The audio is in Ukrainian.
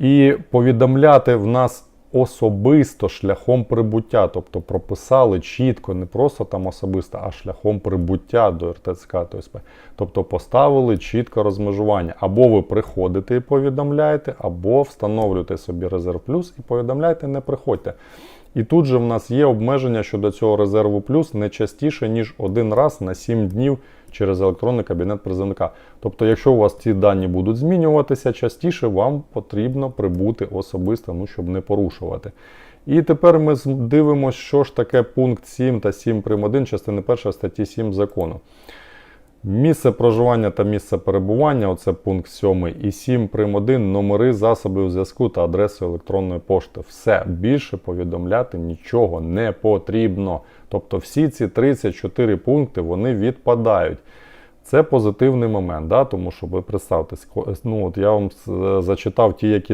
І повідомляти в нас особисто шляхом прибуття, тобто прописали чітко, не просто там особисто, а шляхом прибуття до РТЦК та Тобто поставили чітко розмежування. Або ви приходите і повідомляєте, або встановлюєте собі резерв плюс і повідомляєте, не приходьте. І тут же в нас є обмеження щодо цього резерву плюс не частіше, ніж один раз на 7 днів через електронний кабінет призовника. Тобто, якщо у вас ці дані будуть змінюватися частіше, вам потрібно прибути особисто, ну, щоб не порушувати. І тепер ми дивимося, що ж таке пункт 7 та 7 прим. 1 частини 1 статті 7 закону. Місце проживання та місце перебування, оце пункт 7 і 7 прим. 1, номери засобів зв'язку та адреси електронної пошти. Все більше повідомляти нічого не потрібно. Тобто всі ці 34 пункти вони відпадають. Це позитивний момент, да? тому що ви представте, ну, от я вам зачитав ті, які